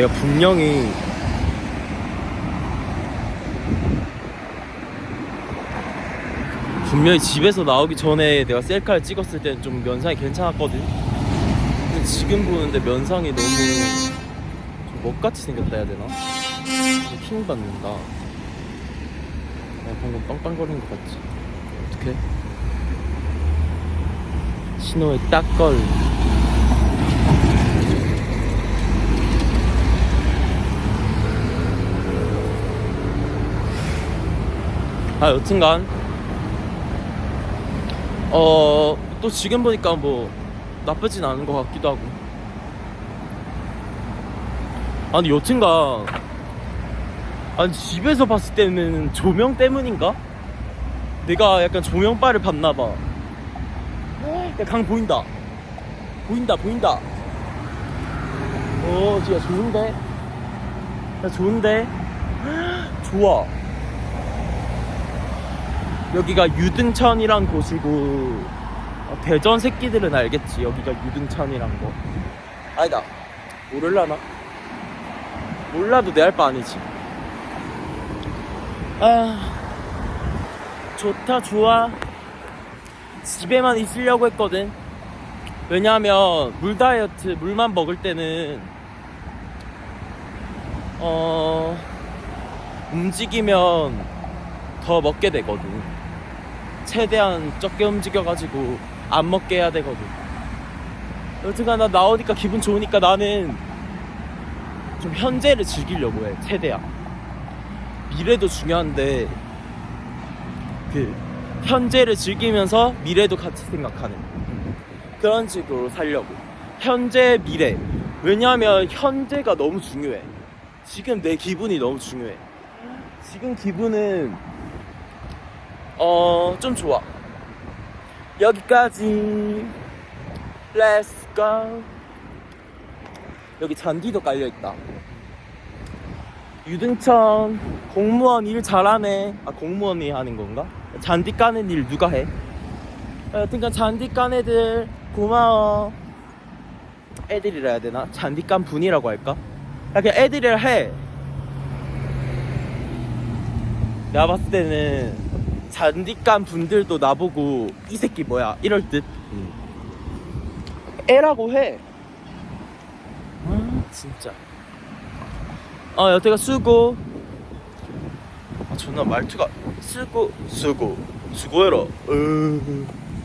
내가 분명히 분명히 집에서 나오기 전에 내가 셀카를 찍었을 때는 좀 면상이 괜찮았거든. 근데 지금 보는데 면상이 너무 좀 먹같이 생겼다 해야 되나? 좀 킹 받는다. 내가 방금 빵빵거리는 것 같지? 어떡해? 신호에 딱 걸. 아 여튼간. 어 또 지금 보니까 뭐 나쁘진 않은 것 같기도 하고. 아니 여튼간. 아니 집에서 봤을 때는 조명 때문인가? 내가 약간 조명빨을 봤나봐. 야 강 보인다. 보인다 보인다. 어 진짜 좋은데? 야 좋은데? 좋아 여기가 유등천이란 곳이고 어, 대전 새끼들은 알겠지 여기가 유등천이란 거. 아니다. 모를라나? 몰라도 내 할 바 아니지. 아 좋다 좋아. 집에만 있으려고 했거든. 왜냐하면 물 다이어트 물만 먹을 때는 어 움직이면 더 먹게 되거든 최대한 적게 움직여가지고 안 먹게 해야 되거든. 여튼간 나 나오니까 기분 좋으니까 나는 좀 현재를 즐기려고 해 최대한. 미래도 중요한데 그 현재를 즐기면서 미래도 같이 생각하는 그런 식으로 살려고. 현재 미래. 왜냐하면 현재가 너무 중요해. 지금 내 기분이 너무 중요해. 지금 기분은 어 좀 좋아 여기까지 Let's 여기 잔디도 깔려있다 유등천 공무원 일 잘하네 아 공무원이 하는 건가? 잔디 까는 일 누가 해? 아, 여튼간 잔디 깐 애들 고마워 애들이라 해야 되나? 잔디 깐 분이라고 할까? 야 그냥 애들이라 해 내가 봤을 때는 잔디 깐 분들도 나보고 이 새끼 뭐야? 이럴 듯. 애라고 해. 아, 진짜. 어 여태가 수고. 아 존나 말투가 수고 수고. 수고해라. 으